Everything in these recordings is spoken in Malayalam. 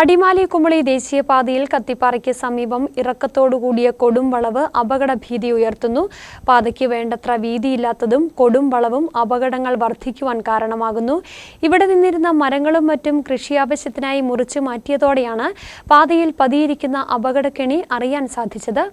അടിമാലി കുമളി ദേശീയപാതയിൽ കത്തിപ്പാറയ്ക്ക് സമീപം ഇറക്കത്തോടുകൂടിയ കൊടും വളവ് അപകടഭീതി ഉയർത്തുന്നു. പാതയ്ക്ക് വേണ്ടത്ര വീതിയില്ലാത്തതും കൊടും വളവും അപകടങ്ങൾ വർദ്ധിക്കുവാൻ കാരണമാകുന്നു. ഇവിടെ നിന്നിരുന്ന മരങ്ങളും മറ്റും കൃഷിയാവശ്യത്തിനായി മുറിച്ചു മാറ്റിയതോടെയാണ് പാതയിൽ പതിയിരിക്കുന്ന അപകടക്കെണി അറിയാൻ സാധിച്ചത്.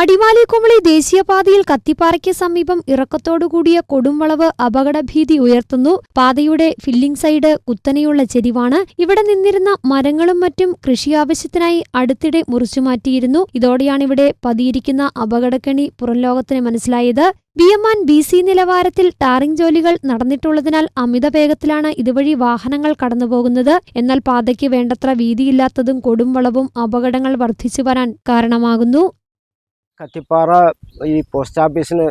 അടിമാലി കുമളി ദേശീയപാതയിൽ കത്തിപ്പാറയ്ക്ക് സമീപം ഇറക്കത്തോടുകൂടിയ കൊടുംവളവ് അപകടഭീതി ഉയർത്തുന്നു. പാതയുടെ ഫില്ലിംഗ് സൈഡ് കുത്തനെയുള്ള ചെരിവാണ്. ഇവിടെ നിന്നിരുന്ന മരങ്ങളും മറ്റും കൃഷി ആവശ്യത്തിനായി അടുത്തിടെ മുറിച്ചുമാറ്റിയിരുന്നു. ഇതോടെയാണ് ഇവിടെ പതിയിരിക്കുന്ന അപകടക്കെണി പുറംലോകത്തിന് മനസ്സിലായത്. B M and B C നിലവാരത്തിൽ ടാറിംഗ് ജോലികൾ നടന്നിട്ടുള്ളതിനാൽ അമിത വേഗത്തിലാണ് ഇതുവഴി വാഹനങ്ങൾ കടന്നുപോകുന്നത്. എന്നാൽ പാതയ്ക്ക് വേണ്ടത്ര വീതിയില്ലാത്തതും കൊടുംവളവും അപകടങ്ങൾ വർദ്ധിച്ചു വരാൻ കാരണമാകുന്നു. കത്തിപ്പാറ ഈ പോസ്റ്റ് ഓഫീസിന്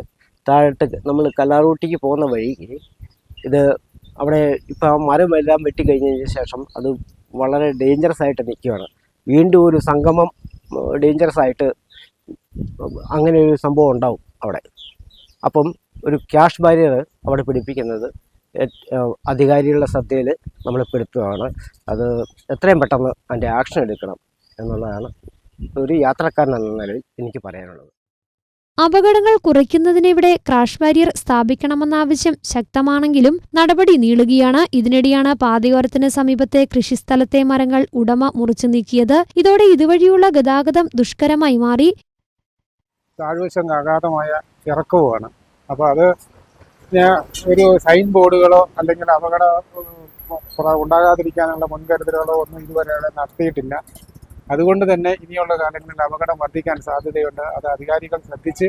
താഴോട്ട് നമ്മൾ കല്ലാറൂട്ടിക്ക് പോകുന്ന വഴിക്ക് ഇത് അവിടെ ഇപ്പം മരം എല്ലാം വെട്ടിക്കഴിഞ്ഞതിന് ശേഷം അത് വളരെ ഡേഞ്ചറസ് ആയിട്ട് നിൽക്കുകയാണ്. വീണ്ടും ഒരു സംഗമം ഡേഞ്ചറസ് ആയിട്ട് അങ്ങനെ ഒരു സംഭവം ഉണ്ടാവും അവിടെ. അപ്പം ഒരു ക്യാഷ് ബാരിയർ അവിടെ പിടിപ്പിക്കുന്നത് അധികാരികളുടെ ശ്രദ്ധയിൽ നമ്മൾ പെടുത്തുകയാണ്. അത് എത്രയും പെട്ടെന്ന് അതിന്റെ ആക്ഷൻ എടുക്കണം എന്നുള്ളതാണ് ഒരു യാത്രക്കാരൻ എന്ന നിലയിൽ എനിക്ക് പറയാനുള്ളത്. അപകടങ്ങൾ കുറയ്ക്കുന്നതിനിവിടെ ക്രാഷ് ബാരിയർ സ്ഥാപിക്കണമെന്ന ആവശ്യം ശക്തമാണെങ്കിലും നടപടി നീളുകയാണ്. ഇതിനിടെയാണ് പാതയോരത്തിന് സമീപത്തെ കൃഷിസ്ഥലത്തെ മരങ്ങൾ ഉടമ മുറിച്ചു നീക്കിയത്. ഇതോടെ ഇതുവഴിയുള്ള ഗതാഗതം ദുഷ്കരമായി മാറി. താഴ്വശം അഗാധമായ ഇറക്കവുമാണ്. അപ്പോൾ അത് ഒരു സൈൻ ബോർഡുകളോ അല്ലെങ്കിൽ അപകട ഉണ്ടാകാതിരിക്കാനുള്ള മുൻകരുതലുകളോ ഒന്നും ഇതുവരെ നടത്തിയിട്ടില്ല. അതുകൊണ്ട് തന്നെ ഇനിയുള്ള കാലങ്ങളിൽ അപകടം വർദ്ധിക്കാൻ സാധ്യതയുണ്ട്. അത് അധികാരികൾ ശ്രദ്ധിച്ച്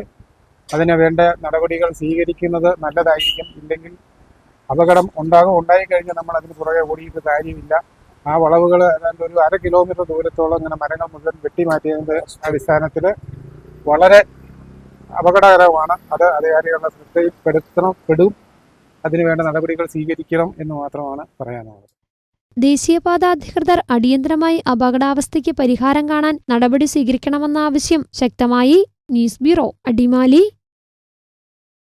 അതിന് വേണ്ട നടപടികൾ സ്വീകരിക്കുന്നത് നല്ലതായിരിക്കും. ഇല്ലെങ്കിൽ അപകടം ഉണ്ടാകും. ഉണ്ടായിക്കഴിഞ്ഞാൽ നമ്മൾ അതിന് പുറകെ ഓടിയിട്ട് കാര്യമില്ല. ആ വളവുകൾ ഏതാണ്ട് ഒരു അര കിലോമീറ്റർ ദൂരത്തോളം ഇങ്ങനെ മരങ്ങൾ മുഴുവൻ വെട്ടിമാറ്റിയതിന്റെ അടിസ്ഥാനത്തിൽ വളരെ അപകടകരമാണ്. അത് അധികാരികളുടെ ശ്രദ്ധയിൽപ്പെടുത്തണം. പെടും. അതിനുവേണ്ട നടപടികൾ സ്വീകരിക്കണം എന്ന് മാത്രമാണ് പറയാനുള്ളത്. ദേശീയപാത അധികൃതർ അടിയന്തരമായി അപകടാവസ്ഥയ്ക്ക് പരിഹാരം കാണാൻ നടപടി സ്വീകരിക്കണമെന്ന ആവശ്യം ശക്തമായി ന്യൂസ് ബ്യൂറോ അടിമാലി